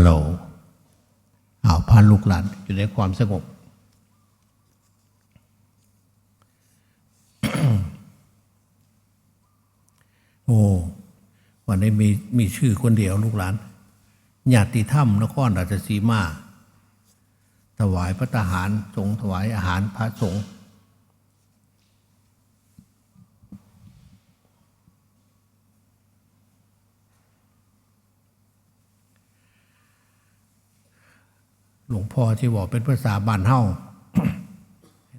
ลโหลอ้าวพาลูกหลานอยู่ในความสงบโอ้วันนี้มีมีชื่อคนเดียวลูกหลานญาติธรรมนครราชสีมา ถวายพระทหารสงถวายอาหารพระสงฆ์ หลวงพ่อที่บอกเป็นภาษาบ้านเฮา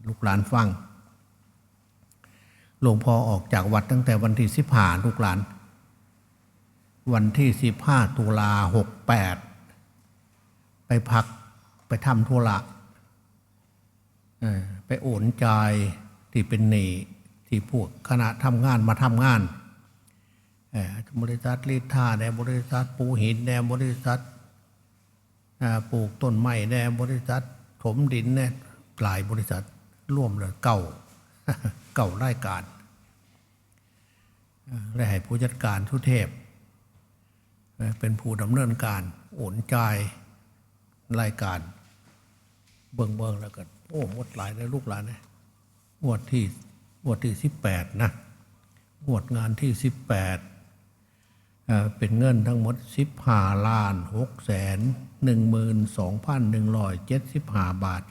ลูกหลานฟัง หลวงพ่อออกจากวัดตั้งแต่วันที่สิบห้าลูกหลาน วันที่สิบห้าตุลาหกแปดไปพักไปทำธุระไปโอนใจที่เป็นหนี้ที่พวกคณะทำงานมาทำงานบริษัทรีท่าแนบริษัทปูหินแนบริษัท ปลูกต้นไม้แนบริษัทถมดินแนหลายบริษัทร่วมเลยเก่าเก่ารายการและให้ผู้จัดการทุเทพ เป็นผู้ดำเนินการโอนจ่ายรายการ เบิ่งเบิ่งแล้วก็โอ้หมดหลายเลยลูกหลานเนี่ยงวดที่งวดที่สิบแปดนะงวดงานที่สิบแปดเป็นเงินทั้งหมดสิบห้าล้านหกแสน หนึ่งหมื่นสองพันหนึ่งร้อยเจ็ดสิบห้าบาท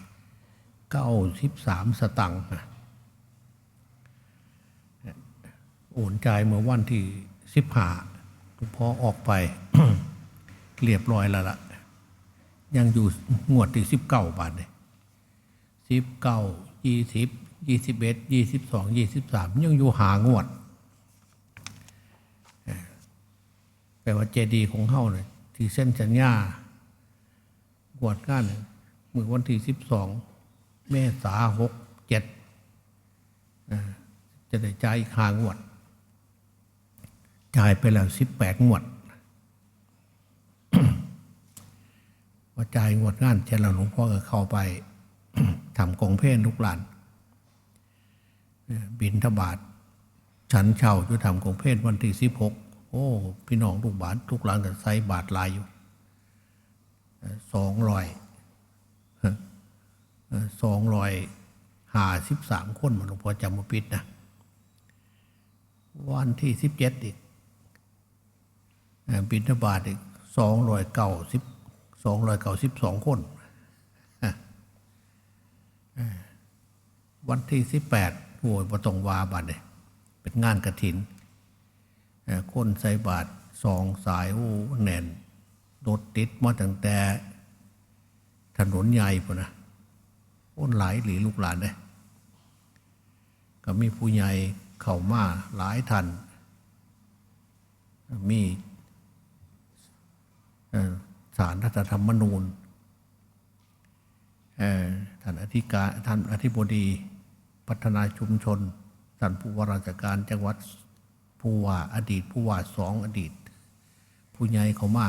เก้าสิบสามสตังค์โอนจ่ายเมื่อวันที่สิบห้าพอออกไป เรียบร้อยแล้วละยังอยู่งวดที่สิบเก้าบาทเลยสิบเก้ายี่สิบยี่สิบเอ็ดยี่สิบสองยี่สิบสามยังอยู่หางวดแปลว่าเจดีย์ของเฮาเนี่ยที่เส้นสัญญา งวดก้านเนี่ยมือวันที่สิบสองเมษาหกเจ็ดจะได้จ่ายอีกหางวด จ่ายไปแล้วสิบแปดงวดพอจ่ายงวดงานเช่นเราหลวงพ่อก็เข้าไปทำกองเพลนลูกหลาน บินทบาทฉันเช่าจะทำกองเพลนวันที่สิบหกโอ้ พี่น้องลูกบาททุกหลานก็ใส่บาทลายอยู่ สองร้อยสองร้อยห้าสิบสามคนมันหลวงพ่อจำมาปิดนะวันที่สิบเจ็ดอีกบินทบาทอีกสองร้อยเก้าสิบสองร้อยเก้าสิบสองคน วันที่สิบแปดโวยประตองวาบาทเลยเป็นงานกระถินเอ่อคนใส่บาทสองสายโอ้แน่น รถติดมาตั้งแต่ ถนนใหญ่พุ่นนะโอนหลายหรือลูกหลานเลยก็มีผู้ใหญ่เข้ามาหลายท่านมีสารรัฐธรรมนูญท่านอธิการท่านอธิบดีพัฒนาชุมชนท่านผู้ว่าราชการจังหวัดผู้ว่าอดีต ผู้ว่าสองอดีต ผู้ใหญ่เขามา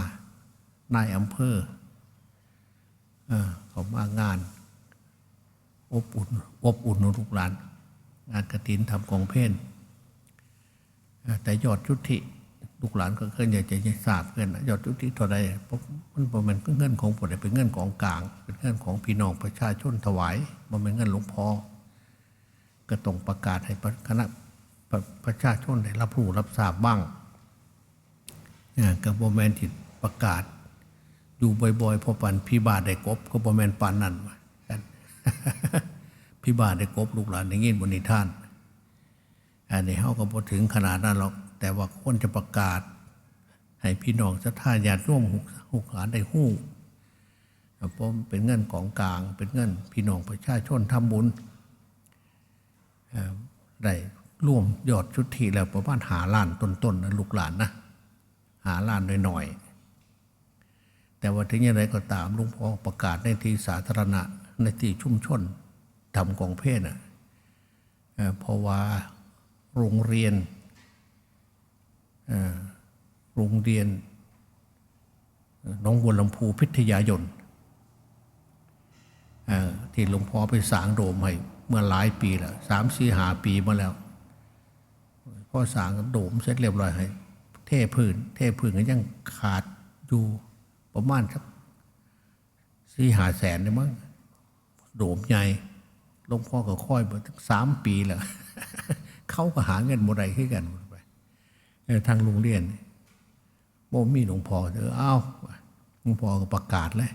นายอำเภอเขามางานอบอุ่นอบอุ่นลูกหลาน งานกระถินทำกองเพนแต่ยอดชุติลูกหลานก็เคยอยากจะทราบเกินนยอดชุติเท่าไรเพราะมันบ่แมันเงินของผมเป็นเงินของกลาง เป็นเงินของพี่น้องประชาชนถวายมันเป็นเงินหลวงพ่อก็ต้องประกาศให้คณะประชาชนได้รับรู้รับทราบบ้างกับโมเมนที่ประกาศ อยู่บ่อยๆพอปันพี่บาทได้กบ ก็โมเมนปานนั่นว่าพี่บาทได้กบลูกหลานได้ยินบนนิท่านอันนี้เขาก็พอถึงขนาดนั้นหรอก แต่ว่าคนจะประกาศ ให้พี่น้องศรัทธาญาติร่วมหุกหลานได้หู้เพราะมันเป็นเงินของกลาง เป็นเงินพี่น้องประชาชนทำบุญได้ร่วมยอดชุดทีแล้วประมาณหาล้านต้นๆนะลูกหลานนะหาล้านหน่อยๆ แต่ว่าถึงอย่างไรก็ตามหลุงพ่อประกาศในที่สาธารณะในที่ชุมชนทำกองเพศน่ะเพราะว่าโรงเรียนอ่อโรงเรียนน้องบัวลำพูพิทยายนเอ่อที่หลวงพ่อไปสางโดมให้เมื่อหลายปีแล้วสามสี่หาปีมาแล้วก็สางโดมเสร็จเรียบร้อยให้เทพื้น เทพื้นก็ยังขาดอยู่ ประมาณสักสี่หาแสนเนี่ยมั้งโดมใหญ่หลวงพ่อก็ค่อยมาตั้งสามปีแล้วเขาก็หาเงินบ่ได้ขึ้นกันหมดไปทางโรงเรียนบ่มีหลวงพ่อเออเอ้าหลวงพ่อก็ประกาศเลย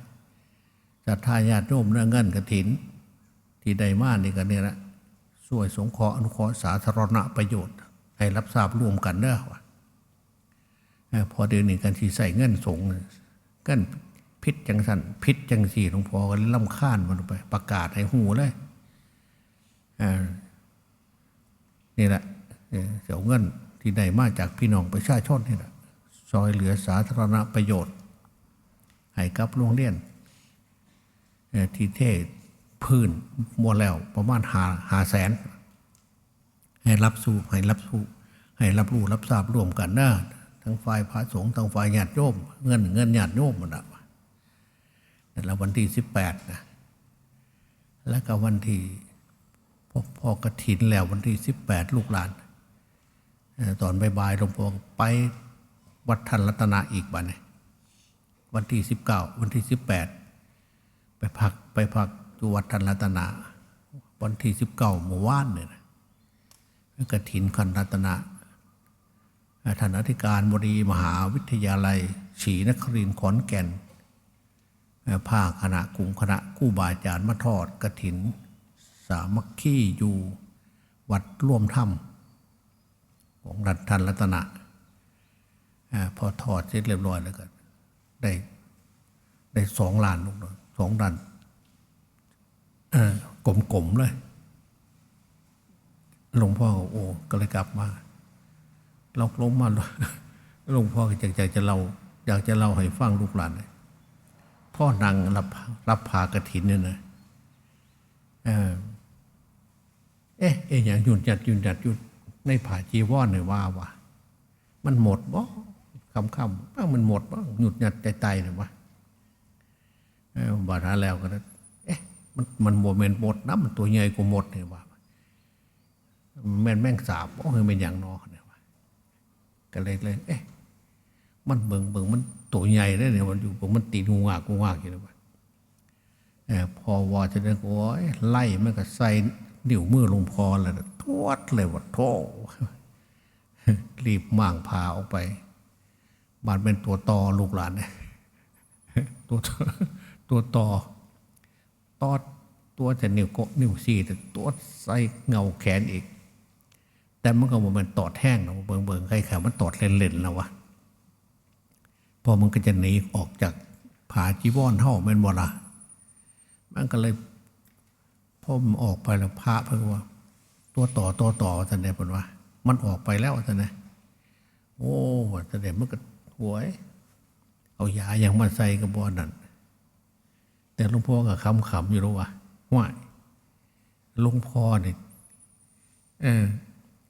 จัดทายาติโยมเรื่องเงินกระถิน ที่ใดมานี่กันเนี่ยละช่วยสงเคราะห์อนุเคราะห์สาธารณประโยชน์ ให้รับทราบร่วมกันเด้อว่ะเออพอเดือนนี้กันที่ใส่เงินสง ฆ์เนี่ยเงินพิษจังสันพิษจังสี่หลวงพ่อก็ล่ำค้านมันไป ประกาศให้หูเลยนี่แหละเสียเงินที่ใดมาจากพี่น้องประชาชนนี่แหละซอยเหลือสาธารณประโยชน์ ให้กับโรงเรียนที่เทศพื้นหมดแล้วประมาณหาหาแสน ให้รับสู้ให้รับสู้ให้รับรู้รับทราบร่วมกันนะ ทั้งฝ่ายพระสงฆ์ทั้งฝ่ายญาติโยมเงินเงินญาติโยมมันอะแต่ละวันที่สิบแปดนะแล้วก็วันที่พอพอกระถินแล้ววันที่สิบแปดลูกหลานเอ่อตอนบ่ายๆหลวงพ่อไปวัดทันรัตนาอีกบันยวันที่สิบเก้าวันที่สิบแปดไปพักไปพักอยู่วัดทันรัตนา วันที่สิบเก้าเมื่อวานเนี่ยกระถินคันรัตนา ท่านอธิการบดีมหาวิทยาลัยศรีนครินทร์ขอนแก่นภาคคณะกลุ่มคณะกู้บาอาจารย์มาทอดกระถิน สามัคคีอยู่วัดร่วมถ้ำของรัฐทันรัตนะพอทอดเสร็จเรียบร้อยแล้วก็ได้ได้สองล้านลูกน้อยสองล้านกลมๆเลย หลวงพ่อโอ้ก็เลยกลับมา เราลงมมาหลวงพ่อก็อยากอยากจะเล่าอยากจะเล่าให้ฟังลูกหลานเลยพ่อนางรับรับพากระถินเนี่ยนะเออเอ๊ะเอ๊ะอย่างหยุดหยัดหยุดหยัดหยุดในผ่าจีวรเนี่ยว่าว่ะมันหมดบ่คำคำบ้างมันหมดบ้างหยุดหยัดใจใจเนี่ยวะบาดาแล้วก็นะเอ๊ะมันมันโมเมนต์หมดนะมันตัวใหญ่กว่าหมดเนี่ยว่าแม่นแม่งสาบโอ้ยเป็นอย่างนอเนี่ยว่า ก็เลยเลยเอ๊ะมันเบิ่งเบิ่งมันตัวใหญ่ได้เนี่ยมันอยู่ผมมันตีงูงากงูงากอยู่เลยว่าเออพอวอจะเดินโอ้ยไล่มันก็ใส่นิ้วมือลงพอเลยทวดเลยว่าโธ่รีบม่างพาออกไปบานเป็นตัวตอลูกหลานเนี่ยตัวตัวต่อตอดตัวจะนิ้วโกะนิ้วสี่แต่ตัวใส่เงาแขนอีก แต่มันก็บ่แมันตอดแห้งนะเบิ่งเบิ่งใครแขมันตอดเล่นๆแล้ววะพอมันก็จะหนีออกจากผาจีวรเท่าแมันบ่ละมันก็เลยพอมออกไปแล้วพระเพิ่งว่า ตัวต่อตัวต่อท่านเนี่ยเป็นว่า มันออกไปแล้วท่านเนี่ยโอ้ท่านเนี่ยมันก็หวย เอายาอย่างมาใส่กระบอกนั่นแต่หลวงพ่อก็ขำขำๆอยู่แล้วว่าว่าหลวงพ่อเนี่ยเออ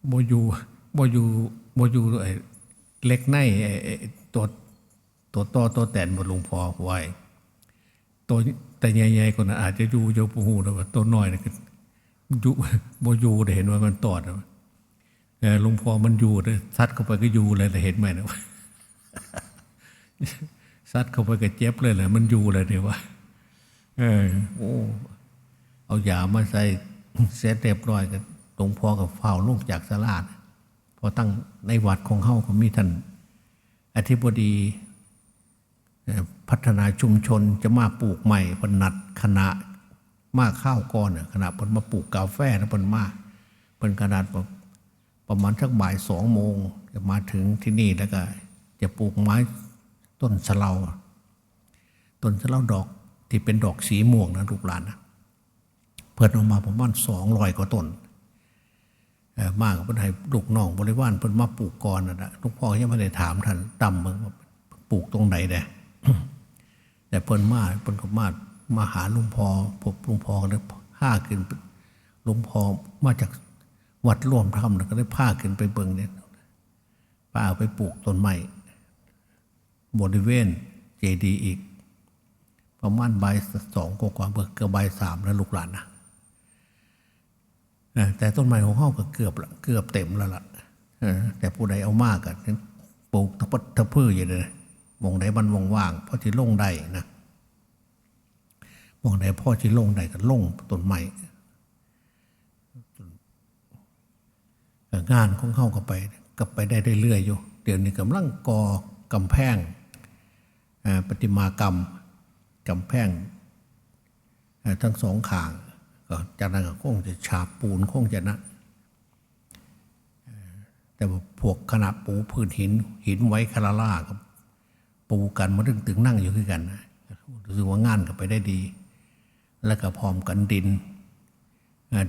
โบอยูโบอยูโบอยูไอ้เล็กในไอ้ไอ้ตัวตัวต่อตัวแตนบนหลวงพ่อไว้ตัวแต่ใหญ่ๆคนอาจจะอยู่โยปูหูนะว่าตัวน้อยนี่คืออยู่โบอยูได้เห็นว่ามันตอดนะหลวงพ่อมันอยู่เลยซัดเข้าไปก็อยู่เลยแต่เห็นไหมนะซัดเข้าไปกับเจ็บเลยแหละมันอยู่เลยเนี่ยว่าเออโอ้เอายามาใส่เสร็จเรียบร้อยกัน หลวงพ่อกับเฝ้าลูกจากสลาดพอตั้งในวัดของเฮาก็มีท่านอธิบดีพัฒนาชุมชนจะมาปลูกใหม่พนนัดคณะมาข้าวก้อนน่ะคณะพนมาปลูกกาแฟนะพนมาเป็นขนาดประมาณสักบ่ายสองโมงจะมาถึงที่นี่แล้วก็จะปลูกไม้ต้นสะเลาต้นสะเลาดอกที่เป็นดอกสีม่วงนะลูกหลานนะเพิ่นออกมาประมาณสองร้อยกว่าต้น มากเพิ่นให้ลูกน้องบริวารเพิ่นมาปลูกก่อนนะนะหลูกพ่อยังไม่ได้ถามท่านดำมึงว่าปลูกตรงไหนเด้แต่เพิ่นมาเพิ่นก็มามาหาหลุงพอพบหลุงพอก็เลยผ้าขึ้นหลุงพอมาจากวัดร่วมธรรมนะก็ได้ผ้าขึ้นไปเบิ่งเนี่ยป้าไปปลูกต้นไม้บริเวณเจดีย์อีก ประมาณใบสองกว่าเบิกเกือบใบสามแล้วลูกหลานนะ แต่ต้นไม้ของห้องก็เกือบละเกือบเต็มแล้วล่ะแต่ผู้ใดเอามากกันปลูกตะปัดตะพื้อยู่เลยมองใดมันว่างๆพ่อที่ลงได้นะมองใดพ่อที่ลงได้ก็ลงต้นไม้งานของเขาก็ไปก็ไปได้เรื่อยๆอยู่เดี๋ยวนี้กำลังก่อกำแพงประติมากรรมกำแพงทั้งสองขาง จากนั้นก็คงจะฉาบปูนคงจะนะแต่ว่าพวกคณะปูพื้นหินหินไว้คาราล่ากับปูกันมาถึงถึงนั่งอยู่คือกันนะรู้สึกว่างานก็ไปได้ดี แล้วก็พร้อมกันดิน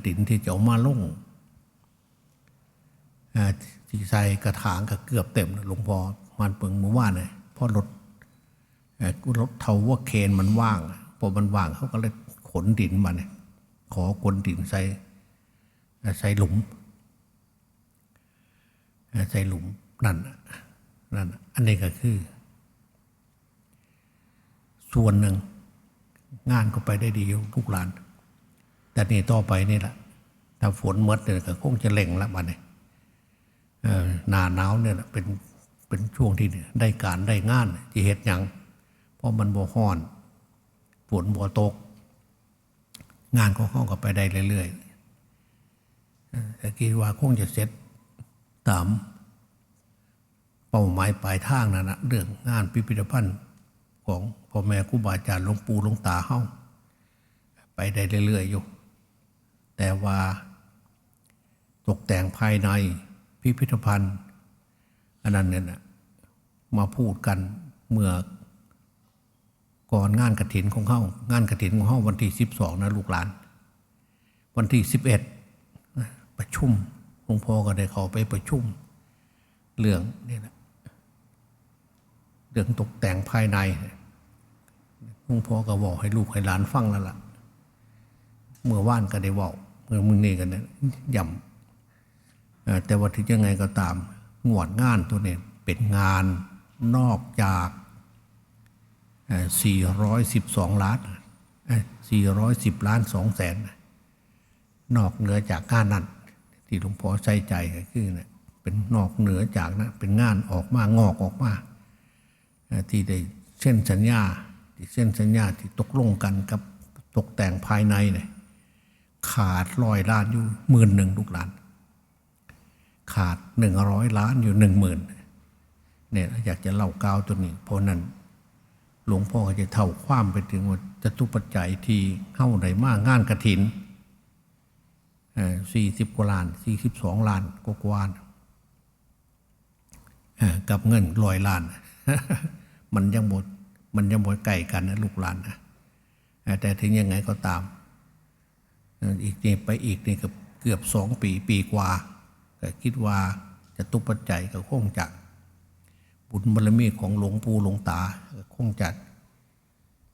ดินที่จะเอามาลงที่ใส่กระถางก็เกือบเต็มหลวงพ่อมันเปิงมือวานเลยพราะรถรถเทาว่าเคนมันว่างพอมันว่างเขาก็เลยขนดินมาเนี่ย ขอขนดินใส่ใส่หลุม ใส่หลุมนั่นนั่นอันนี้ก็คือ ส่วนหนึ่งงานก็ไปได้ดีทุกร้าน แต่นี่ต่อไปนี่แหละถ้าฝนมดเนี่ยก็คงจะเล่งละบัดนี้เอ่อหนาหนาวเนี่ยเป็นเป็นช่วงที่ได้การได้งานที่เฮ็ดหยัง เพราะมันบ่ฮ้อน ฝนบ่ตก งานของเขาก็ไปได้เรื่อยๆแต่คิดว่าคงจะเสร็จตามเป้าหมายปลายทางนั่นนะเรื่องงานพิพิธภัณฑ์ของพ่อแม่ครูบาอาจารย์หลวงปู่หลวงตาเฮาไปได้เรื่อยๆอยู่ แต่ว่าตกแต่งภายในพิพิธภัณฑ์อันนั้นเนี่ยนะมาพูดกันเมื่อ ก่อนงานกระถินของเข้างานกระถินของเข้าวันที่สิบสองนะลูกหลาน วันที่สิบเอ็ดประชุมหลวงพ่อก็ได้เขาไปประชุม เรื่องนี่นะเรื่องตกแต่งภายในหลวงพ่อก็บอกให้ลูกให้หลานฟังแล้วล่ะ เมื่อว่านก็ได้บอกเมื่อมึงนี่กันนะย่ำแต่ว่าถึงยังไงก็ตามงวดงานตัวนี้เป็นงานนอกจาก 412 ล้าน 410 ล้าน2แสน นอกเหนือจากงานนั้น ที่หลวงพ่อใส่ใจก็คือเนะเป็นนอกเหนือจากนะเป็นงานออกมางอกออกมาที่ได้เส้นสัญญาที่เส้นสัญญาที่ตกลงกันกับตกแต่งภายในเนี่ยขาดร้อยล้านอยู่หมื่นหนึ่งลูกหลาน ขาดหนึ่งร้อยล้านอยู่หนึ่งหมื่นเนี่ยอยากจะเล่ากาวตัวนี้เพราะนั้น หลวงพ่อก็จะเท่าความไปถึงว่าจตุปัจจัยที่เข้าไหนมากงานกระถินสี่สิบกว่าล้านสี่สิบสองล้านกว่ากว่ากับเงินร้อยล้าน มันยังหมดมันยังหมดไก่กันนะลูกหลานนะแต่ถึงยังไงก็ตาม อีกนี่ไปอีกนี่ก็เกือบสองปีปีกว่าก็คิดว่าจะตุปัจจัยก็คงจะ บุญบารมีของหลวงปู่หลวงตาคงจะ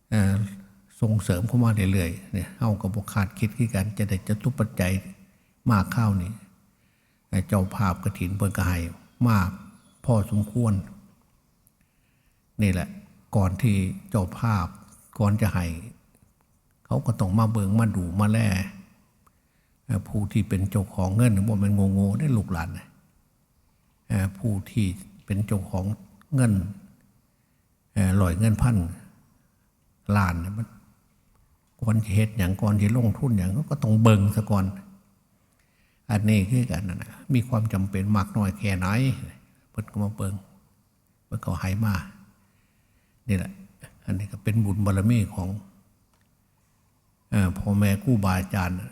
เอ่อส่งเสริมเข้ามาเรื่อยๆเนี่ยเอากับบกขาดคิดขึ้นกันจะได้จะตุปัจจัยมากเข้านี่เจ้าภาพกระถินเปินกระหายมากพอสมควร นี่แหละก่อนที่เจ้าภาพก่อนจะให้เขาก็ต้องมาเบิงมาดูมาแล่ผู้ที่เป็นเจ้าของเงินว่ามันโงโง่ได้ลูกหลานนะผู้ที่ เป็นเจ้าของเงินลอยเงินพันล้านเนี่ยมันก่อนเฮ็ดอย่างก่อนที่ลงทุนอย่างก็ต้องเบิงซะก่อน อันนี้คือกันนะนะมีความจำเป็นมากน้อยแค่ไหนเพิ่นก็มาเบิงเพิ่นก็หายมานี่แหละ อันนี้ก็เป็นบุญบารมีของอพ่อแม่คู่บาอาจารย์น่ะ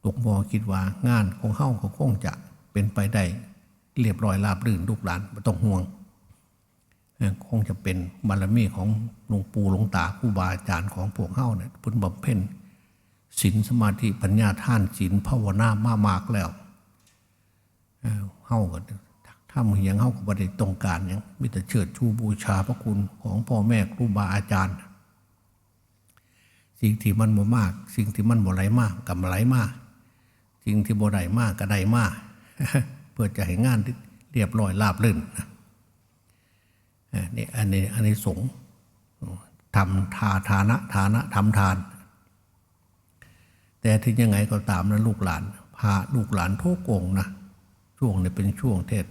หลวงพ่อคิดว่างานของเข้าก็คงจะเป็นไปได้ เรียบร้อยราบรื่นลูกหลานไม่ต้องห่วงคงจะเป็นบารมีของหลวงปู่หลวงตาครู่บาอาจารย์ของพวกเข้าเนี่ยเพุ่นบำเพ็ญศีลสมาธิปัญญาท่านศีลภาวนามามากแล้วเอ่อเฮาก็ถ้ามึงยังเฮาก็บ่ได้ตรงการยังมีแต่เชิดชูบูชาพระคุณของพ่อแม่ครูบาอาจารย์ สิ่งที่มันบ่มาก สิ่งที่มันบ่ไหลมากกับไหลมาก สิ่งที่บ่ไดมากก็ได้มาก เพื่อจะให้งานเรียบร้อยราบรื่นนะนี่อันนี้อันนี้สงส์ทำทาทานะทานะทำทาน แต่ถึงยังไงก็ตามนะลูกหลาน พาลูกหลานทุกองนะช่วงนี้เป็นช่วงเทศ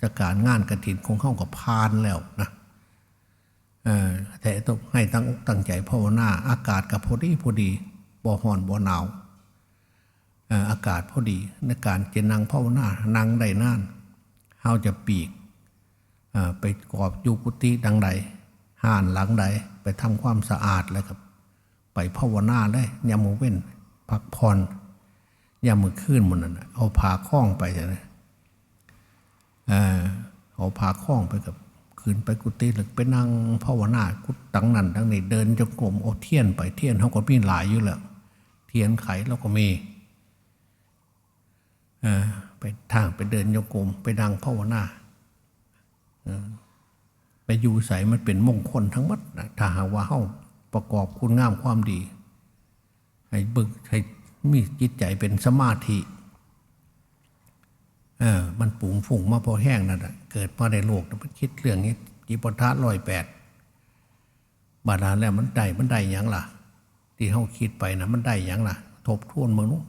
จากการงานกระถินของเข้ากับพานแล้วนะแต่ต้องให้ตั้งอกตั้งใจภาวนาอากาศกับพอดีพอดีบ่ฮ้อนบ่หนาว อากาศพอดีในการจะนั่งภาวนานั่งได้นานเฮาจะปีกไปกอบอยู่กุฏิดังใดห่านหลังใดไปทำความสะอาดแล้วครับ ไปภาวนาเลยยามมือเว้นพักผ่อนยามมื้อคืนมันนั่นเอาผาคล้องไปเออเอาผาคล้องไปกับคืนไปกุฏิหรือไปนั่งภาวนากุตังนั้นทั้งนี้เดินจงกรมเอาเทียนไปเทียนเขาก็มีหลายอยู่แล้วเทียนไขแล้วก็มี ไปทางไปเดินโยกรมไปนั่งภาวนาไปอยู่ใสมันเป็นมงคลทั้งหมดถ้าหาว่าเฮาประกอบคุณงามความดี ให้บึกให้มีจิตใจเป็นสมาธิเออมันปุ๋งฝุ่งมาพอแห้งนั่นแหะเกิดมาในโลกมันคิดเรื่องนี้จิปทะร้อยแปดบาดาลแล้วมันได้มันได้ยังล่ะ ที่เฮาคิดไปนะมันได้ยังล่ะ ทบทวนเมืองนู้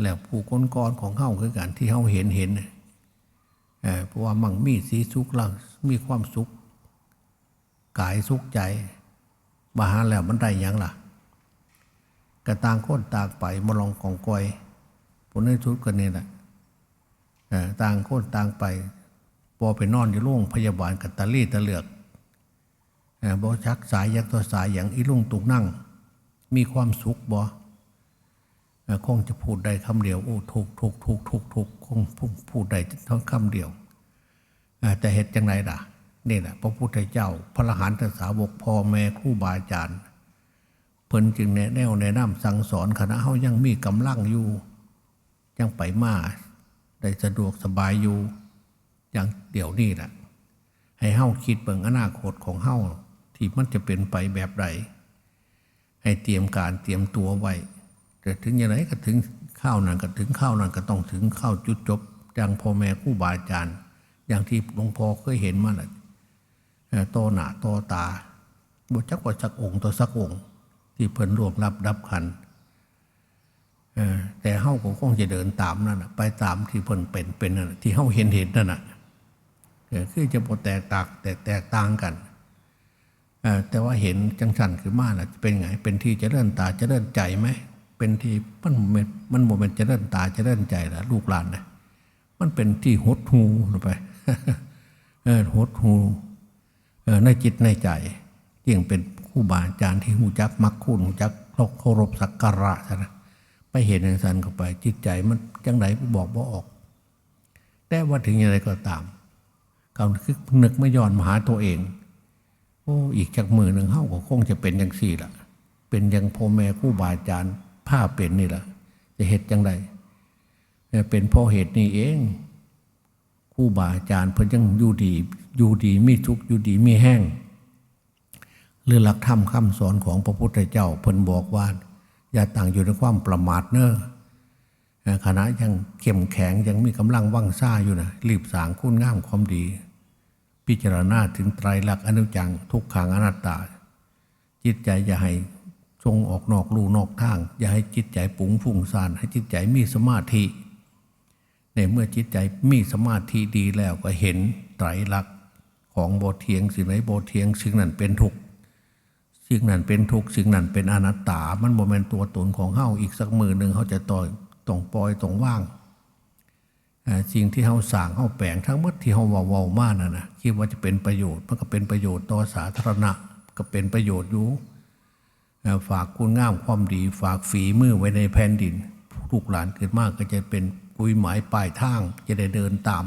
แล้วผู้ก้นกรของเฮาคือกันที่เฮาเห็นเห็นเพราะว่ามั่งมีสีสุขลังมีความสุขกายสุขใจบาหาแล้วมันได้ยังล่ะกระต่างคนต่างไปมาลองกองกอยผลในทุดกันนี่แหละต่างคนต่างไปพอไปนอนอยู่โรงพยาบาลกับตะลี่ตะเหลือกบอชักสายยักตัวสายอย่างอีลุงตุกนั่ง มีความสุขบอเอ่อ คงจะพูดได้คำเดียวโอ้ถูกถูกถูกถูกถูกคงพูดได้เท่าคำเดียวแต่เหตุจังไรล่ะนี่แหละพระพุทธเจ้า พระอรหันตสาวกพ่อแม่ครูบาอาจารย์เพิ่นจึงแนะแนวแนะนำสั่งสอนคณะเฮายังมีกำลังอยู่ ยังไปมาได้สะดวกสบายอยู่อย่างเดี๋ยวนี้แหละให้เฮาคิดเบิ่งอนาคตของเฮาที่มันจะเป็นไปแบบใดให้เตรียมการเตรียมตัวไว้ แต่ถึงอย่างไรก็ถึงข้าวนั้นก็ถึงข้าวนั้นก็ต้องถึงข้าวจุดจบอย่างพ่อแม่ครูบาอาจารย์ อย่างที่หลวงพ่อเคยเห็นมาแหละต่อโตหนาโตตาบจักว่าสักองค์ตัวสักองค์ ที่เพิ่นรวบรับรับขันแต่เฮาก็คงจะเดินตามนั่นไปตามที่เพิ่นเป็นเป็นนั่นที่เฮาเห็นเห็นนั่นน่ะเคือจะบ่แตกตางแต่แตกต่างกันแต่ว่าเห็นจังสันขึ้นมาล่ะเป็นไงเป็นที่จะเริ่นตาจะเริ่นใจไหม เป็นที่มันม่นมันโมเมนจะเริ่นตาจะเริ่นใจละลูกหลานนะมันเป็นที่หดหูลงไปเออหดหูเออในจิตในใจยิ่งเป็นครูบาอาจารย์ที่หูจักมักคุณหูจักเคารพสักการะใช่ไหมไปเห็นอย่างสันเข้าไป จิตใจมันจังไหนบอกบ่ออก แต่ว่าถึงอย่างไรก็ตามเขาคือนึกไม่ย้อนมาหาตัวเอง โอ้อีกจากมือหนึ่งเฮาก็คงจะเป็นอย่างสี่ละเป็นอย่างพ่อแม่ครูบาอาจารย์ ผ้าเป็นนี่แหละจะเหตุจังไดเป็นเพราะเหตุนี้เองครูบาอาจารย์เพิ่นยังอยู่ดีอยู่ดีมีทุกข์อยู่ดีมีแห้งหรือหลักธรรมคำสอนของพระพุทธเจ้าเพิ่นบอกว่า อย่าต่างอยู่ในความประมาทเนอะเอ่อคณะยังเข้มแข็งยังมีกำลังว่างซ่าอยู่นะรีบสางคุณงามความดี พิจารณาถึงไตรลักษณ์อนิจจังทุกขังอนัตตา จิตใจอย่าให้ ทรงออกนอกลู่นอกทาง อย่าให้จิตใจปุ๋งฟุ้งซ่านให้จิตใจมีสมาธิในเมื่อจิตใจมีสมาธิดีแล้วก็เห็นไตรลักษณ์ของโบเทียงสิ่งไหนโบเทียงสิ่งนั้นเป็นทุกข์สิ่งนั้นเป็นทุกข์สิ่งนั้นเป็นอนัตตา มันโมเมนตัวตนของเฮาอีกสักมือหนึ่งเขาจะต่อยต้องปล่อยต้องว่างเอ่สิ่งที่เฮาสั่งเฮาแปลงทั้งหมดที่เฮาว้าว้ามานั่นนะคิดว่าจะเป็นประโยชน์มันก็เป็นประโยชน์ต่อสาธารณะก็เป็นประโยชน์อยู่ ฝากคุณงามความดี ฝากฝีมือไว้ในแผ่นดินลูกหลานเกิดมากก็จะเป็นกุยหมายปลายทางจะได้เดินตาม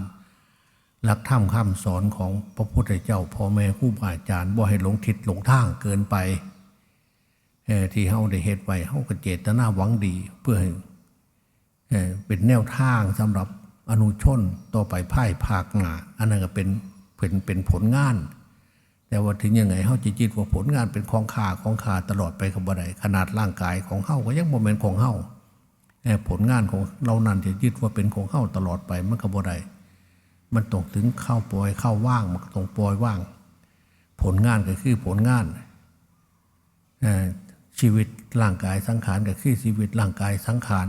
หลักธรรมคำสอนของพระพุทธเจ้าพ่อแม่ครูบาอาจารย์บ่ให้หลงทิศหลงทางเกินไปที่เฮาได้เฮ็ดไว้เฮาก็เจตนาหวังดีเพื่อให้เป็นแนวทางสำหรับอนุชนต่อไปภายภาคหนาอันนั้นก็เป็นเป็นเป็นผลงาน แต่ว่าถึงยังไงเฮาจะจิตว่าผลงานเป็นของขาของขาตลอดไปกับบ่ได้ขนาดร่างกายของเฮาก็ยังบ่แม่นของเฮาเอ่ผลงานของเรานั้นจะยึดว่าเป็นของเฮาตลอดไปมันก็บ่ได้มันต้องถึงเข้าปล่อยเข้าว่างมันต้องปล่อยว่าง ผลงานก็คือผลงานชีวิตร่างกายสังขารก็คือชีวิตร่างกายสังขาร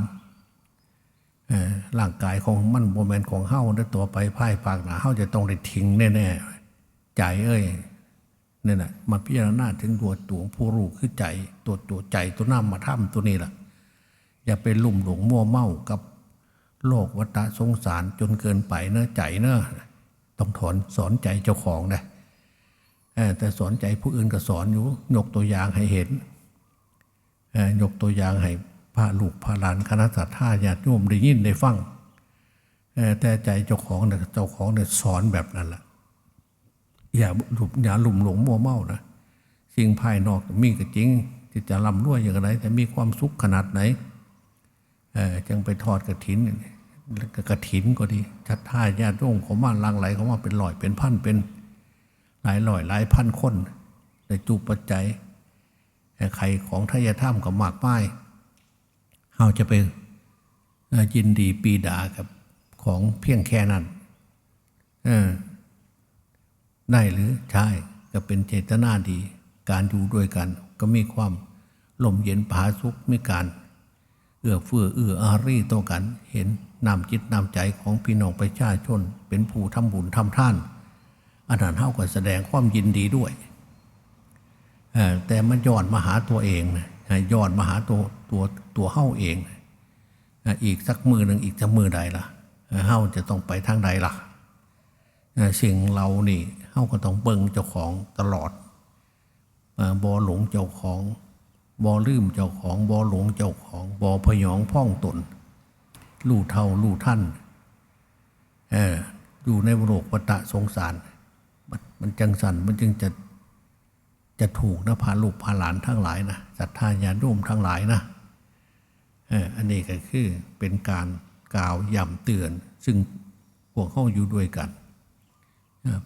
ร่างกายของมันโมเมนต์ของเฮ้าได้ตัวไปพ่ายปากหนาเฮ้าจะต้องได้ทิ้งแน่ๆใจเอ้ย นี่แหละมาพิจารณาถึงตัวตัวผู้รู้คือใจ ตัวตัวใจตัวน้ำมาถ้ำตัวนี้แหละอย่าไปลุ่มหลงมัวเมากับโลกวัฏสงสารจนเกินไปเนอะใจเนอะต้องถอนสอนใจเจ้าของนะแต่สอนใจผู้อื่นก็สอนอยู่ยกตัวอย่างให้เห็นยกตัวอย่างให้พระลูกพระหลานคณะสัตยาญาติโยมได้ยินได้ฟังแต่ใจเจ้าของเนี่ยเจ้าของเนี่ยสอนแบบนั้นแหละ อย่าหลุมอย่าหลุมหลงมัวเมานะสิ่งภายนอกมีก็จริงที่จะร่ำรวยอย่างไรแต่มีความสุขขนาดไหนเออจึงไปทอดกระถินกระถินก็ดีชัดท่าญาติโยมเขามาลังไหลเขามาเป็นร้อยเป็นพันเป็นหลายร้อยหลายพันคนในจูปัจจัยไข่ของทายถ้ำกับหมากไม้เราจะไปยินดีปีดากับของเพียงแค่นั้น เออ ได้หรือใช่ก็เป็นเจตนาดี การอยู่ด้วยกัน ก็มีความลมเย็นผาสุขมีการ เอื้อเฟื้อเอื้ออารีต่อกัน เห็นนำจิตนำใจของพี่น้องประชาชน เป็นผู้ทำบุญทำท่านอันนั้นเท่ากับแสดงความยินดีด้วยแต่มันย้อนมาหาตัวเองนะย้อนมาหาตัวตัวตัวเฮ้าเอง อีกสักมือหนึ่งอีกสักมือใดล่ะเอ่อเฮ้าจะต้องไปทางใดล่ะเอ่อ สิ่งเรานี่เฮ้าก็ต้องเบิ่งเจ้าของตลอดบ่อบอหลงเจ้าของบอลืมเจ้าของบอหลงเจ้าของบอพยองพ่องตนลู่เท่าลู่ท่านเอออยู่ในโลกวัฏสงสารมันมันจังสันมันจึงจะจะถูกนะพาลูกพาหลานทั้งหลายนะศรัทธาญาติโยมทั้งหลายนะเอออันนี้ก็คือเป็นการกล่าวย้ำเตือน ซึ่งพวกเขาอยู่ด้วยกัน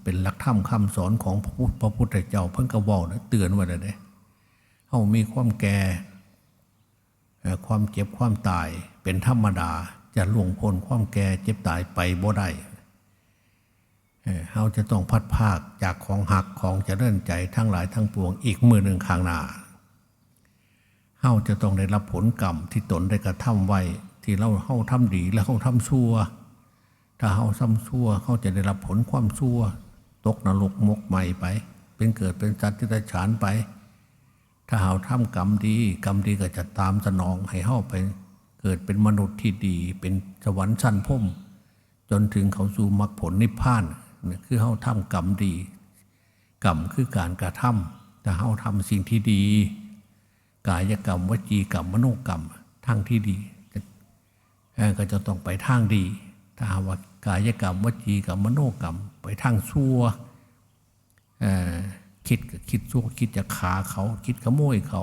เป็นหลักธรรมคำสอนของพระพุทธเจ้าเพิ่งกระบอกนะเตือนไว่าอะไรเนี่ยเขามีความแก่ความเจ็บความตายเป็นธรรมดาจะล่วงพ้นความแก่เจ็บตายไปบ่ได้เอ่อเราจะต้องพัดภาคจากของหักของจะเริ่นใจทั้งหลายทั้งปวงอีกมือหนึ่งข้างหน้าเฮาจะต้องได้รับผลกรรมที่ตนได้กระทำไว้ที่เราเฮาทำดีและเฮาทำชั่ว ถ้าเฮาทำชั่วเขาจะได้รับผลความชั่วตกนรกมกใหม่ไป เป็นเกิดเป็นสัตว์ที่ได้ฉานไป ถ้าเฮาทำกรรมดี กรรมดีก็จะตามสนองให้เฮาไป เกิดเป็นมนุษย์ที่ดี เป็นสวรรค์ชั้นพุ่มจนถึงเขาสู่มรรคผลนิพพานคือเฮาทำกรรมดี กรรมคือการกระทำแต่เฮาทำสิ่งที่ดี กายกรรมวจีกรรมมโนกรรมทางที่ดีก็จะต้องไปทางดี ถ้าว่า กายกรรมวจีกรรมมโนกรรม ไปทางชั่วคิดคิดชั่วคิดจะขาเขา คิดขโมยเขา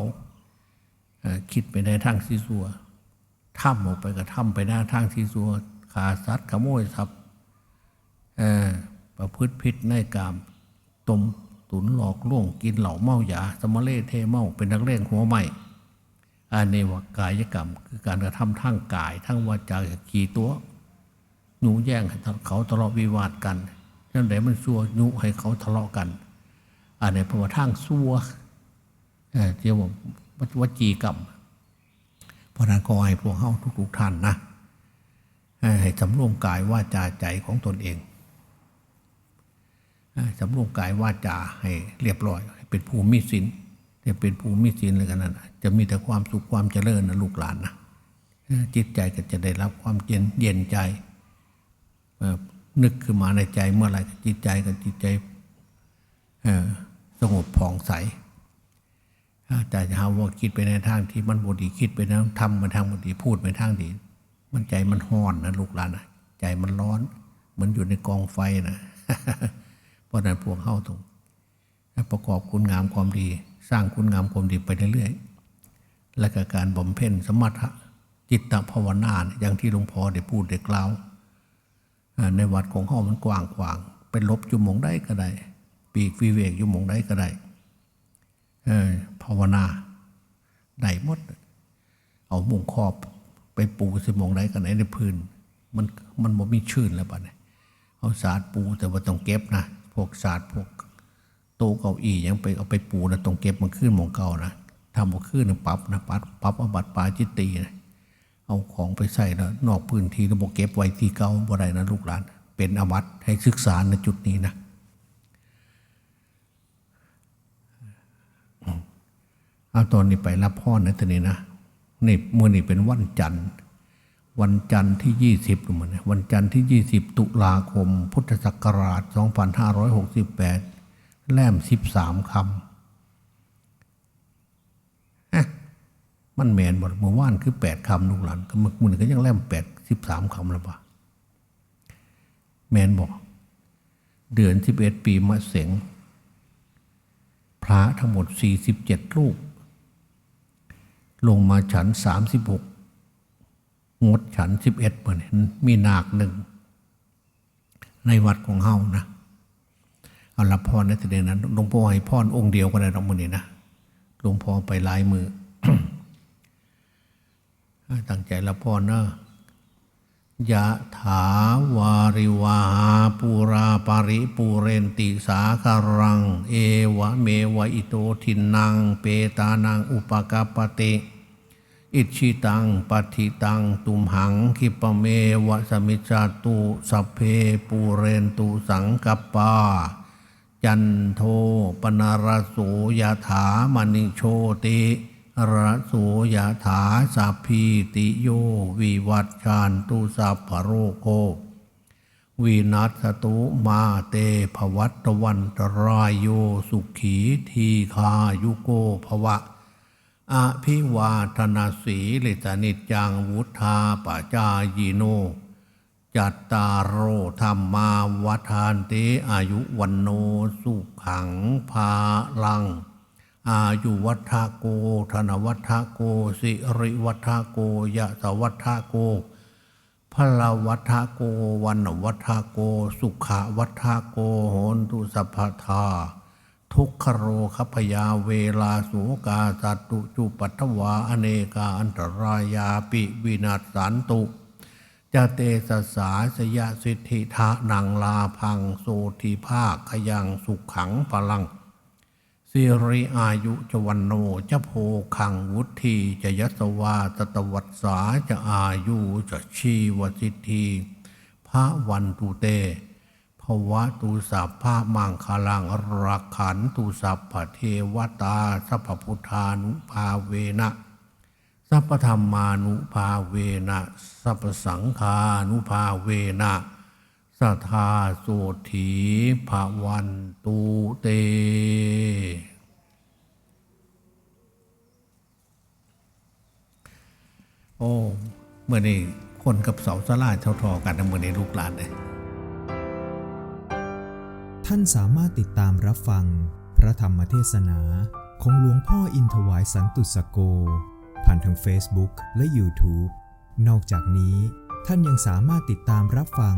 คิดไปในทางที่ชั่วทำออกไปก็ทำไปหน้าทางที่ซัวขาสัตว์ขโมยทรัพย์ประพฤติผิดในกามต้มตุนหลอกล่วงกินเหล่าเมายาสมเลเทเมาเป็นนักเลงหัวใหม่อันนี้ว่ากายกรรม คือการกระทำทั้งกาย ทั้งวาจากี่ตัว หนูแย่งเขาทะเลาะวิวาทกันนั่นไหนมันซัวหนูให้เขาทะเลาะกันอันนี้เพราะว่าทางซัวเอ่อเรียกว่าวจีกรรมเพราะนั้นก็ให้พวกเฮาทุกๆท่านนะให้สำรวมกายว่าจาใจของตนเองสำรวมกายว่าจาให้เรียบร้อย เป็นภูมิศีลจะเป็นภูมิศีลเลยกันนั่นน่ะจะมีแต่ความสุขความเจริญนะลูกหลานนะจิตใจก็จะได้รับความเย็นเย็นใจ นึกขึ้นมาในใจเมื่อไรจิตใจกับจิตใจสงบผ่องใสแต่จะหาว่าคิดไปในทางที่มันบดีคิดไปในทำไปทางบดีพูดไปทางดี มันใจมันห้อนนะลูกหลานนะใจมันร้อนเหมือนอยู่ในกองไฟนะเพราะนั้นพวกเข้าตรงประกอบคุณงามความดี สร้างคุณงามความดีไปเรื่อยๆและกการบำเพ็ญสมถะจิตตภาวนานอย่างที่หลวงพ่อได้พูดได้กล่าว ในวัดของเขามันกว้างขวางไปลบจุมงได้ก็ได้ ปีกวิเวกอยู่หมองได้ก็ได้เออภาวนาได้หมด เอามุงครอบไปปูสมองได้กันไหนในพื้น มันมันบ่มีชื่นแล้วปะเนี่ยเอาศาสตร์ปูแต่ว่าต้องเก็บนะพวกศาสตร์พวกโต๊ะเก้าอี้ยังไปเอาไปปูนะต้องเก็บมันขึ้นมองเก่านะทำมันขึ้นนะปรับนะปรับปรับอาบัติปาจิตตีนะ เอาของไปใส่แล้วนอกพื้นที่ระบบเก็บไว้ที่เก่าบ่ได้นะลูกหลาน เป็นอมัตให้ศึกษาในจุดนี้นะเอาตอนนี้ไปรับพ่อนะตอนนี้นะนี่เมื่อนี่เป็นวันจันทร์ วันจันทร์ที่ 20ดูมันนะวันจันทร์ที่ 20 ตุลาคม พุทธศักราช 2568 แล่ม 13คำ มันแมนบดเมื่อวานคือ8คำลูกหลานก็มึกมันก็ยังแล่ม8 13คำแล้วปะแมนบอก เดือน11ปีมะเสงพระทั้งหมด47ลูกลงมาฉัน36งดฉันสิบเอ็ดเหมือนเห็นมีนาคหนึ่ง ในวัดของเฮานะเอารับพรในประเด็นนั้นหลวงพ่อให้พรองค์เดียวก็ได้ตรงมือนี้นะหลวงพ่อไปหลายมือ ตั้งใจรับพรนะยะถาวาริวาหาปูราปาริปูเรนติสาคารัง เอวะเมวะอิโตทินัง เปตานังอุปกาปติอิชิตังปัติตังตุมหังคิปเมวะสมิจาตุสัพเพปูเรนตุสังกปปาจันโทปนารโสยถามณิโชติ ระโสยถาสัพพีติโยวิวัตชานตุสัพพโรโควินัสตุมาเตภวัตวันตรายโยสุขีทีคายุโกภวะอภิวาทนาสีลิสนิจจังวุธาปจายโน จัตตารโอธรรมาวัฏานเตอายุวันโนสุขังภาลัง อายุวัฏโก ธนวัฏโก สิริวัฏโกยะสวัฏโกพลวัฏโก วันวัฏโก สุขวัฏโกโหนตุสัพพทา ทุกขโรคพยาเวลาสูกาสัตตุจุปัตถวาอเนกาอันตรายาปิวินาศสันตุจเตสสาสยสิทธิทะนังลาพังโสธิภาคขยังสุขขังพลัง สิริอายุจวันโนจะโพคังวุธีจะยสวาตตวัตสาจะอายุจะชีวสิทธีพระวันตุเตภวะตุสัพพะมังคลังรักขันตุสัพพเทวตาสัพพพุทธานุภาเวนะสัพพธรรมานุภาเวนะสัพพสังฆานุภาเวนะ สัทาโสถีภาวันตุเต โอ้เมื่อนี้คนกับเสาสลาเท่าทอกันนะเมื่อนี้ลูกหลานเลยท่านสามารถติดตามรับฟัง พระธรรมเทศนาของหลวงพ่ออินทวายสันตุสโก ผ่านทาง Facebook และ YouTube นอกจากนี้ท่านยังสามารถติดตามรับฟัง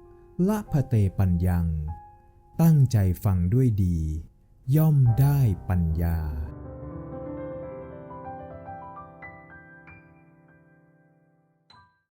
ละพะเตปัญญัง ตั้งใจฟังด้วยดี ย่อมได้ปัญญา